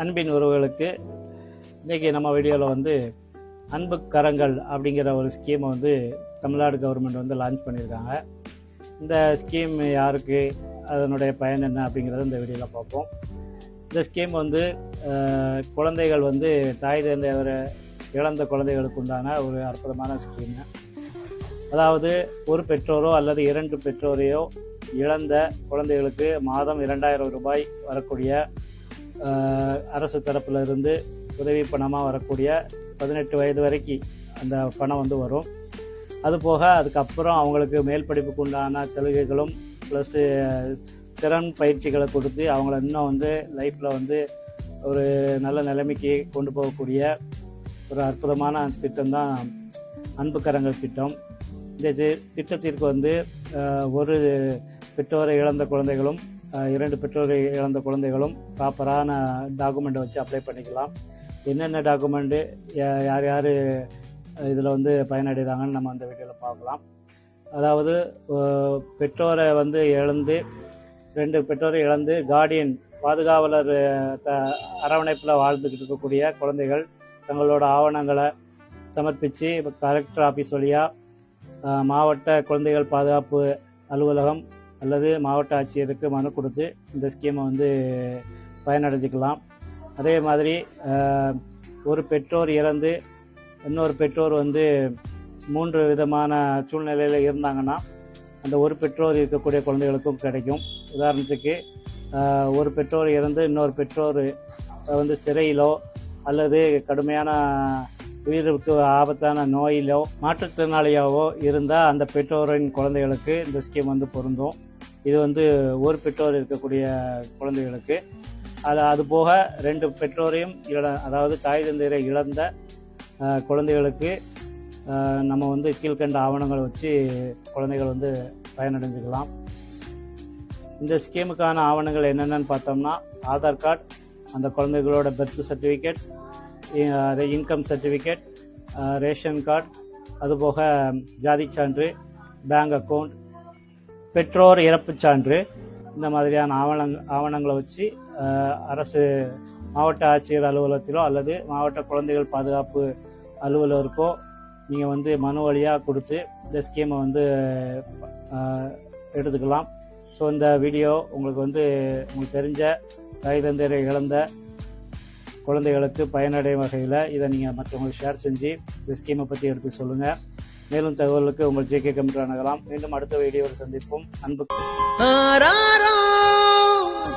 அன்பின் உறவுகளுக்கு இன்றைக்கி நம்ம வீடியோவில் வந்து அன்பு கரங்கள் அப்படிங்கிற ஒரு ஸ்கீமை வந்து தமிழ்நாடு கவர்மெண்ட் வந்து லான்ச் பண்ணியிருக்காங்க. இந்த ஸ்கீம் யாருக்கு அதனுடைய பயன் என்ன அப்படிங்கிறத இந்த வீடியோவில் பார்ப்போம். இந்த ஸ்கீம் வந்து குழந்தைகள் வந்து தாய் தந்தையவரை இழந்த குழந்தைகளுக்கு உண்டான ஒரு அற்புதமான ஸ்கீம் அதாவது ஒரு பெற்றோரோ அல்லது இரண்டு பெற்றோரையோ இழந்த குழந்தைகளுக்கு மாதம் இரண்டாயிரம் ரூபாய் வரக்கூடிய அரசு தரப்புல இருந்து உதவி பணமாக வரக்கூடிய பதினெட்டு வயது வரைக்கும் அந்த பணம் வந்து வரும். அது போக அதுக்கப்புறம் அவங்களுக்கு மேல் படிப்புக்கு உண்டான சலுகைகளும் ப்ளஸ்ஸு திறன் பயிற்சிகளை கொடுத்து அவங்கள இன்னும் வந்து லைஃப்பில் வந்து ஒரு நல்ல நிலைமைக்கு கொண்டு போகக்கூடிய ஒரு அற்புதமான திட்டம் தான் அன்பு கரங்கள் திட்டம். இந்த திட்டத்திற்கு வந்து ஒரு பெற்றோரை இழந்த குழந்தைகளும் இரண்டு பெற்றோரை இழந்த குழந்தைகளும் ப்ராப்பரான டாக்குமெண்ட்டை வச்சு அப்ளை பண்ணிக்கலாம். என்னென்ன டாக்குமெண்ட்டு யார் யார் இதில் வந்து பயனடைகிறாங்கன்னு நம்ம அந்த வீடியோவில் பார்க்கலாம். அதாவது பெற்றோரை வந்து இழந்து ரெண்டு பெற்றோரை இழந்து கார்டியன் பாதுகாவலர் த- அரவணைப்பில் வாழ்ந்துக்கிட்டு இருக்கக்கூடிய குழந்தைகள் தங்களோட ஆவணங்களை சமர்ப்பித்து இப்போ கலெக்டர் ஆஃபீஸ் வழியாக மாவட்ட குழந்தைகள் பாதுகாப்பு அலுவலகம் அல்லது மாவட்ட ஆட்சியருக்கு மனு கொடுத்து இந்த ஸ்கீமை வந்து பயனடைஞ்சிக்கலாம். அதே மாதிரி ஒரு பெற்றோர் இறந்து இன்னொரு பெற்றோர் வந்து மூன்று விதமான சூழ்நிலையில் இருந்தாங்கன்னா அந்த ஒரு பெற்றோர் இருக்கக்கூடிய குழந்தைகளுக்கும் கிடைக்கும். உதாரணத்துக்கு ஒரு பெற்றோர் இறந்து இன்னொரு பெற்றோர் வந்து சிறையிலோ அல்லது கடுமையான உயிருக்கு ஆபத்தான நோயிலோ மாற்றுத்திறனாளியாவோ இருந்தால் அந்த பெற்றோரின் குழந்தைகளுக்கு இந்த ஸ்கீம் வந்து பொருந்தும். இது வந்து ஒரு பெற்றோர் இருக்கக்கூடிய குழந்தைகளுக்கு. அது அது போக ரெண்டு பெற்றோரையும் இழ அதாவது தாய் தந்தையரை இழந்த குழந்தைகளுக்கு நம்ம வந்து கீழ்கண்ட ஆவணங்களை வச்சு குழந்தைகள் வந்து பயனடைஞ்சுக்கலாம். இந்த ஸ்கீமுக்கான ஆவணங்கள் என்னென்னு பார்த்தோம்னா ஆதார் கார்டு அந்த குழந்தைகளோட birth certificate income certificate ration card அதுபோக ஜாதி சான்று பேங்க் அக்கௌண்ட் பெற்றோர் இறப்புச் சான்று. இந்த மாதிரியான ஆவணங் ஆவணங்களை வச்சு அரசு மாவட்ட ஆட்சியர் அலுவலகத்திலோ அல்லது மாவட்ட குழந்தைகள் பாதுகாப்பு அலுவலருக்கோ நீங்கள் வந்து மனு வழியாக கொடுத்து இந்த ஸ்கீமை வந்து எடுத்துக்கலாம். ஸோ இந்த வீடியோ உங்களுக்கு வந்து உங்களுக்கு தெரிஞ்ச தாய் தந்தையரை இழந்த குழந்தைகளுக்கு பயனடையும் வகையில் இதை நீங்கள் மற்றவங்களுக்கு ஷேர் செஞ்சு இந்த ஸ்கீமை பற்றி எடுத்து சொல்லுங்கள் மேலும் தகவலுக்கு உங்கள் ஜே கே கம்ப்யூட்டர் அணுகலாம் மீண்டும் அடுத்த வீடியோவில் சந்திப்போம். அன்பு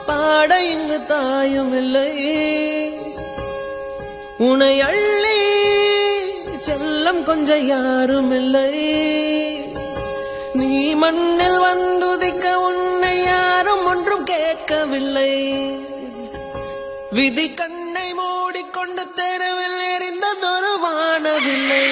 பாட இங்கு தாயும் இல்லை உனை அள்ளி செல்லம் கொஞ்சம் யாரும் இல்லை நீ மண்ணில் வந்துதிக்க உன்னை யாரும் ஒன்றும் கேட்கவில்லை. விதி கண்ணை மூடிக்கொண்டு தெருவில் எரிந்ததொரு வானவில்லை.